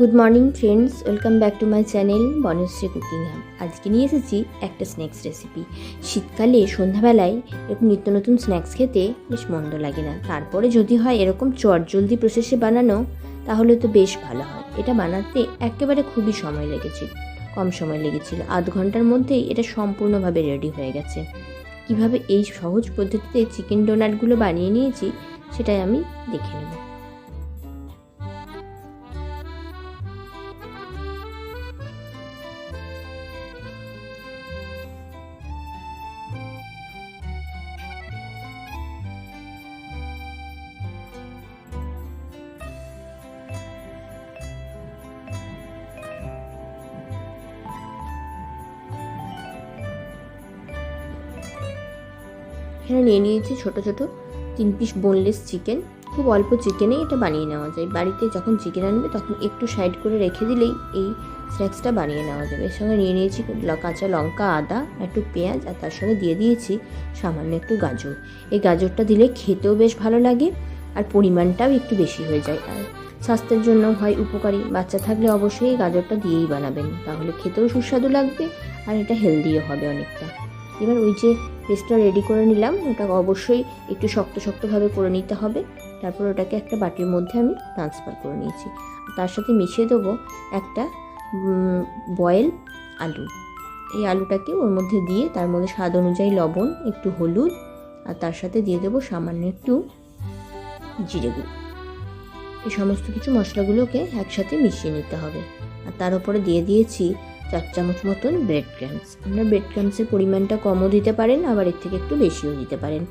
Good morning friends welcome back to my channel Banashree cooking hub আজকে নিয়ে এসেছি একটা স্ন্যাক্স রেসিপি শীতকালে সন্ধ্যাবেলায় এরকম নিত্য নতুন স্ন্যাক্স খেতে বেশ মন্দ লাগে না। তারপরে যদি হয় এরকম চটজলদি প্রসেসে বানানো, তাহলে তো বেশ ভালো হয়। এটা বানাতে একেবারে খুবই সময় লেগেছিল কম সময় লেগেছিল। আধ ঘণ্টার মধ্যেই এটা সম্পূর্ণভাবে রেডি হয়ে গেছে। কীভাবে এই সহজ পদ্ধতিতে চিকেন ডোনাটগুলো বানিয়ে নিয়েছি, সেটাই আমি দেখে নেব। এখানে নিয়ে নিয়েছি ছোট ছোট তিন পিস বোনলেস চিকেন খুব অল্প চিকেনেই এটা বানিয়ে নেওয়া যায়। বাড়িতে যখন চিকেন আনবে, তখন একটু সাইড করে রেখে দিলেই এই স্ন্যাক্সটা বানিয়ে নেওয়া যাবে। এর সঙ্গে নিয়ে নিয়েছি কাঁচা লঙ্কা, আদা, একটু পেঁয়াজ, আর তার সঙ্গে দিয়ে দিয়েছি সামান্য একটু গাজর। এই গাজরটা দিলে খেতেও বেশ ভালো লাগে, আর পরিমাণটাও একটু বেশি হয়ে যায়। আর স্বাস্থ্যের জন্য হয় উপকারী। বাচ্চা থাকলে অবশ্যই এই গাজরটা দিয়েই বানাবেন। তাহলে খেতেও সুস্বাদু লাগবে, আর এটা হেলদিও হবে অনেকটা। এবার ওই যে পেস্টটা রেডি করে নিলাম। ওটা অবশ্যই একটু শক্ত শক্তভাবে করে নিতে হবে। তারপর ওটাকে একটা বাটির মধ্যে আমি ট্রান্সফার করে নিয়েছি। তার সাথে মিশিয়ে দেবো একটা বয়েল আলু। এই আলুটাকে ওর মধ্যে দিয়ে তার মধ্যে স্বাদ অনুযায়ী লবণ, একটু হলুদ, আর তার সাথে দিয়ে দেবো সামান্য একটু জিরে গুঁড়ো। এই সমস্ত কিছু মশলাগুলোকে একসাথে মিশিয়ে নিতে হবে। আর তার উপরে দিয়ে দিয়েছি চার চামচ মতন ব্রেড ক্রামস আপনার ব্রেড ক্রামসের পরিমাণটা কমও দিতে পারেন, আবার এর থেকে একটু বেশিও দিতে পারেন।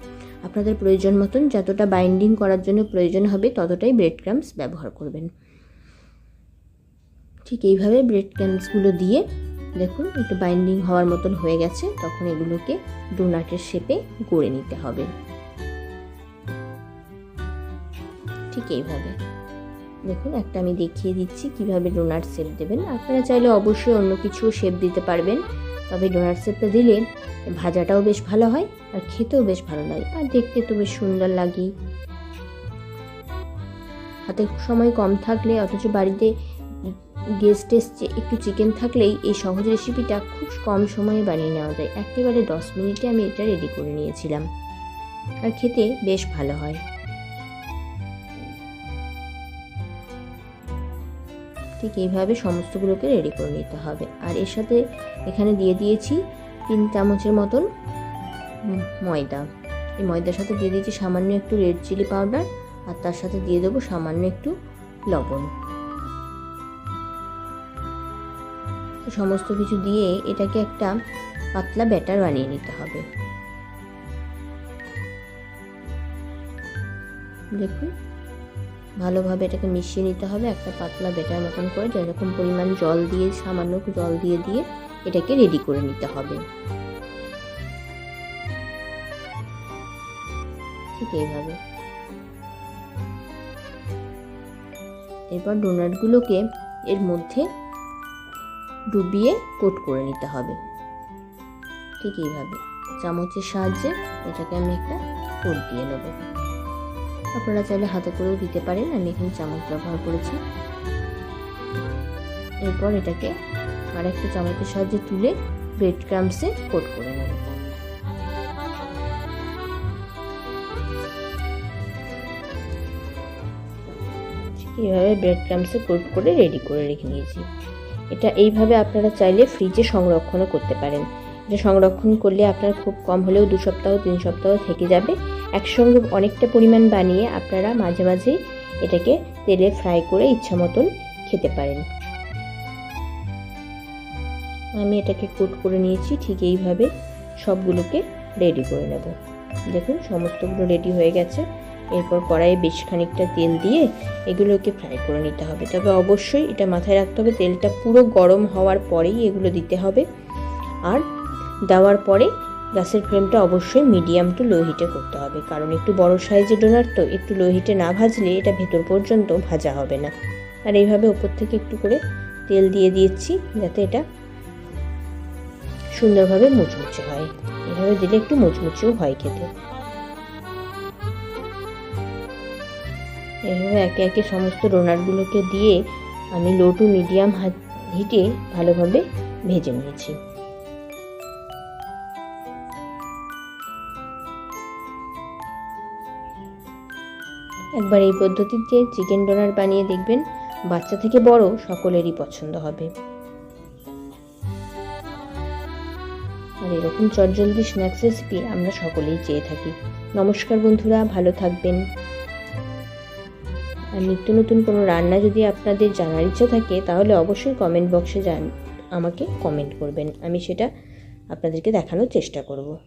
আপনাদের প্রয়োজন মতন যতটা বাইন্ডিং করার জন্য প্রয়োজন হবে, ততটাই ব্রেড ক্রামস ব্যবহার করবেন। ঠিক এইভাবে ব্রেড ক্রামসগুলো দিয়ে দেখুন, একটু বাইন্ডিং হওয়ার মতন হয়ে গেছে, তখন এগুলোকে ডোনাটের শেপে গড়ে নিতে হবে। ঠিক এইভাবে। দেখুন, একটা আমি দেখিয়ে দিচ্ছি কীভাবে ডোনাট শেপ দেবেন। আপনারা চাইলে অবশ্যই অন্য কিছু শেপ দিতে পারবেন। তবে ডোনাট শেপটা দিলে ভাজাটাও বেশ ভালো হয় আর খেতেও বেশ ভালো লাগে আর দেখতে তো বেশ সুন্দর লাগেই হাতে সময় কম থাকলে অথচ বাড়িতে গেস্ট এসছে, একটু চিকেন থাকলেই এই সহজ রেসিপিটা খুব কম সময়ে বানিয়ে নেওয়া যায়। একেবারে দশ মিনিটে আমি এটা রেডি করে নিয়েছিলাম। আর খেতে বেশ ভালো হয়। ঠিক এইভাবে সমস্তগুলোকে রেডি করে নিতে হবে। আর এর সাথে এখানে দিয়ে দিয়েছি তিন চামচের মতন ময়দা। এই ময়দার সাথে দিয়ে দিয়েছি সামান্য একটু রেড চিলি পাউডার আর তার সাথে দিয়ে দেবো সামান্য একটু লবণ। সমস্ত কিছু দিয়ে এটাকে একটা পাতলা ব্যাটার বানিয়ে নিতে হবে। দেখুন ভালোভাবে এটাকে মিশিয়ে নিতে হবে, একটা পাতলা বেটার মতন করে যেরকম পরিমাণ জল দিয়ে, সামান্য জল দিয়ে দিয়ে এটাকে রেডি করে নিতে হবে। ঠিক এইভাবে। এরপর ডোনাটগুলোকে এর মধ্যে ডুবিয়ে কোট করে নিতে হবে। ঠিক এইভাবে। চামচের সাহায্যে এটাকে আমি একটা কোট দিয়ে নেব। আপনারা চাইলে হাতে করেও দিতে পারেন, আমি এখানে চামচ ব্যবহার করেছি। এরপর এটাকে আর একটা চামচের সাহায্যে তুলে ব্রেড ক্রামসে কোট করে নেব। এইভাবে ব্রেড ক্রামসে কোট করে রেডি করে রেখে নিয়েছি। এটা এইভাবে আপনারা চাইলে ফ্রিজে সংরক্ষণও করতে পারেন। এটা সংরক্ষণ করলে আপনার খুব কম হলেও দু সপ্তাহ, তিন সপ্তাহ থেকে যাবে। একসঙ্গে অনেকটা পরিমাণ বানিয়ে আপনারা মাঝে মাঝে এটাকে তেলে ফ্রাই করে ইচ্ছা মতন খেতে পারেন। আমি এটাকে কোট করে নিয়েছি, ঠিক এইভাবে সবগুলোকে রেডি করে নেব। দেখুন, সমস্তগুলো রেডি হয়ে গেছে। এরপর কড়াইয়ে বেশ খানিকটা তেল দিয়ে এগুলোকে ফ্রাই করে নিতে হবে। তবে অবশ্যই এটা মাথায় রাখতে হবে, তেলটা পুরো গরম হওয়ার পরেই এগুলো দিতে হবে। আর দেওয়ার পরে গ্যাসের ফ্লেমটা অবশ্যই মিডিয়াম টু লো হিটে করতে হবে। কারণ একটু বড় সাইজের ডোনার তো একটু লো হিটে না ভাজলে এটা ভেতর পর্যন্ত ভাজা হবে না। আর এইভাবে ওপর থেকে একটু করে তেল দিয়ে দিয়েছি যাতে এটা সুন্দরভাবে মুচমুচে হয়। এভাবে দিলে একটু মুচমুচেও হয় খেতে। এভাবে একে একে সমস্ত ডোনাটগুলোকে দিয়ে আমি লো টু মিডিয়াম হিটে ভালোভাবে ভেজে নিয়েছি। একবার এই পদ্ধতিতে চিকেন ডোনার বানিয়ে দেখবেন, বাচ্চা থেকে বড় সকলেরই পছন্দ হবে। আর এরকম চটজলদি স্ন্যাক্স রেসিপি আমরা সকলেই চেয়ে থাকি। নমস্কার বন্ধুরা, ভালো থাকবেন। আর নিত্য নতুন কোনো রান্না যদি আপনাদের জানার ইচ্ছা থাকে, তাহলে অবশ্যই কমেন্ট বক্সে জান আমাকে কমেন্ট করবেন। আমি সেটা আপনাদেরকে দেখানোর চেষ্টা করব।